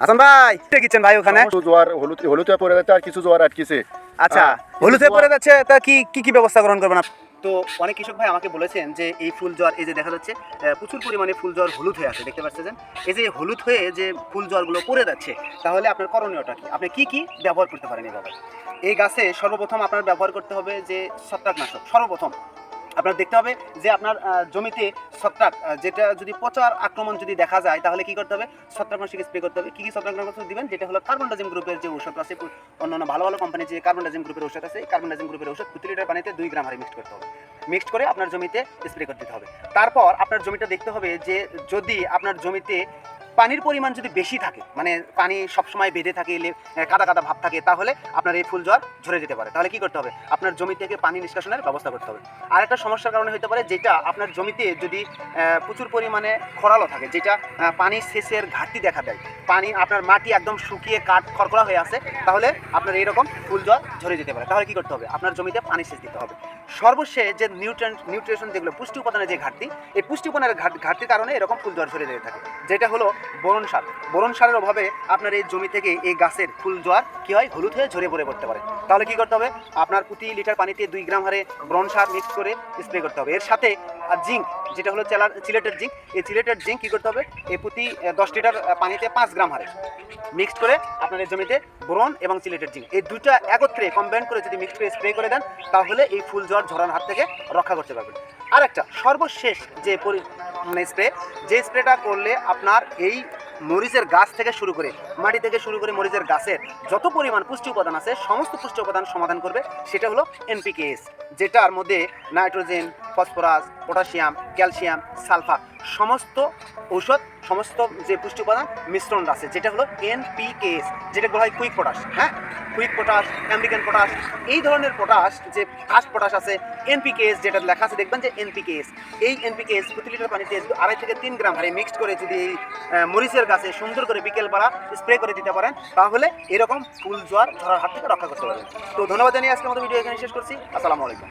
হাসান ভাই কি কিচ্ছেন ভাই ওখানে? জোয়ার হলুদ হলুদ হয়ে পড়ে যাচ্ছে আর কিছু জোয়ার আটকেছে। আচ্ছা হ্যাঁ, হলুদে পড়ে যাচ্ছে তা কি কি কি ব্যবস্থা গ্রহণ করবেন তো অনেক কৃষক ভাই আমাকে বলেছেন যে এই ফুল জ্বর এই যে দেখা যাচ্ছে প্রচুর পরিমাণে ফুল জ্বর হলুদ হয়ে আছে দেখতে পাচ্ছেন? এই যে হলুদ হয়ে যে ফুল জ্বরগুলো পড়ে যাচ্ছে তাহলে আপনার করণীয়টা কি? আপনি কি কি ব্যবহার করতে পারেন এভাবে? এই গাছে সর্বপ্রথম আপনার ব্যবহার করতে হবে যে ছত্রাকনাশক সর্বপ্রথম। আপনার দেখতে হবে যে আপনার জমিতে ছত্রাক যেটা যদি পচার আক্রমণ যদি দেখা যায়, তাহলে কি করতে হবে? ছত্রাকনাশক স্প্রে করতে হবে। কি কি ছত্রাকনাশক দিবেন? যেটা হলো কার্বনডাজিম গ্রুপের যে ঔষধ আছে, অন্যান্য ভালো ভালো কোম্পানির যে কার্বন কার্বনডাজিম গ্রুপের ঔষধ আছে কার্বনডাজিম গ্রুপের ঔষধ প্রতি লিটার পানিতে দুই গ্রাম হারে মিক্সড করতে হবে। মিক্সড করে আপনার জমিতে স্প্রে করে দিতে হবে। তারপর আপনার জমিটা দেখতে হবে যে যদি আপনার জমিতে পানির পরিমাণ যদি বেশি থাকে মানে পানি সবসময় বেঁধে থাকে কাদা কাদা ভাব থাকে, তাহলে আপনার এই ফুল জ্বর ঝরে যেতে পারে। তাহলে কি করতে হবে? আপনার জমি থেকে পানি নিষ্কাশনের ব্যবস্থা করতে হবে। আর একটা সমস্যার কারণে হতে পারে যেটা আপনার জমিতে যদি প্রচুর পরিমাণে খরালো থাকে, যেটা পানির সেচের ঘাটতি দেখা দেয়। পানি আপনার মাটি একদম শুকিয়ে কাঠ খরখরা হয়ে আছে, তাহলে আপনার এইরকম ফুল জ্বর ঝরে যেতে পারে। তাহলে কি করতে হবে? আপনার জমিতে পানি সেচ দিতে হবে। সর্বশেষ যে নিউট্রেন নিউট্রিশন যেগুলো পুষ্টি উপাদানের যে ঘাটতি, এই পুষ্টি উপাদানের ঘাটতির কারণে এরকম ফুল জ্বর ছড়িয়ে যেতে থাকে। যেটা হলো বরণ সার। বরণ সারের অভাবে আপনার এই জমি থেকে এই গাছের ফুল জ্বর কী হয়? হলুদ হয়ে ঝরে পড়ে পড়তে পারে। তাহলে কী করতে হবে? আপনার প্রতি লিটার পানিতে দুই গ্রাম হারে বরণ সার মিক্স করে স্প্রে করতে হবে। এর সাথে আর জিঙ্ক, যেটা হলো চেলার চিলেটের জিঙ্ক। এই চিলেটের জিঙ্ক কী করতে হবে? এই প্রতি দশ লিটার পানিতে পাঁচ গ্রাম হারে মিক্সড করে আপনার এই জমিতে বোরন এবং চিলেটের জিঙ্ক। এই দুইটা একত্রে কম্বাইন করে যদি মিক্স করে স্প্রে করে দেন, তাহলে এই ফুল জ্বর ঝরার হাত থেকে রক্ষা করতে পারবেন। আর একটা সর্বশেষ যে পরি মানে স্প্রে যে স্প্রেটা করলে আপনার এই মরিচের গাছ থেকে শুরু করে, মাটি থেকে শুরু করে মরিচের গাছের যত পরিমাণ পুষ্টি উপাদান আছে, সমস্ত পুষ্টি উপাদান সমাধান করবে, সেটা হলো এনপিকেএস যেটার মধ্যে nitrogen phosphorus, potassium, calcium, sulphur সমস্ত ঔষধ, সমস্ত যে পুষ্টি উপাদান মিশ্রণ আছে, যেটা হলো এনপিকেএস যেটা বলা হয় কুইক পটাশ হ্যাঁ? কুইক পটাশ আমেরিকান পটাশ, এই ধরনের পটাশ, যে ফাস্ট পটাশ আছে এনপিকেএস যেটা লেখা আছে, দেখবেন যে এনপিকেএস এই এনপিকেএস প্রতি লিটার পানিতে আড়াই থেকে তিন গ্রাম হারে মিক্সড করে যদি এই মরিচের গাছে সুন্দর করে বিকেলবেলা স্প্রে করে দিতে পারেন, তাহলে এরকম ফুল জ্বর ঝরার হাত থেকে রক্ষা করতে পারবেন। তো ধন্যবাদ জানিয়ে আজকে মতো ভিডিও এখানে শেষ করছি। আসসালামু আলাইকুম।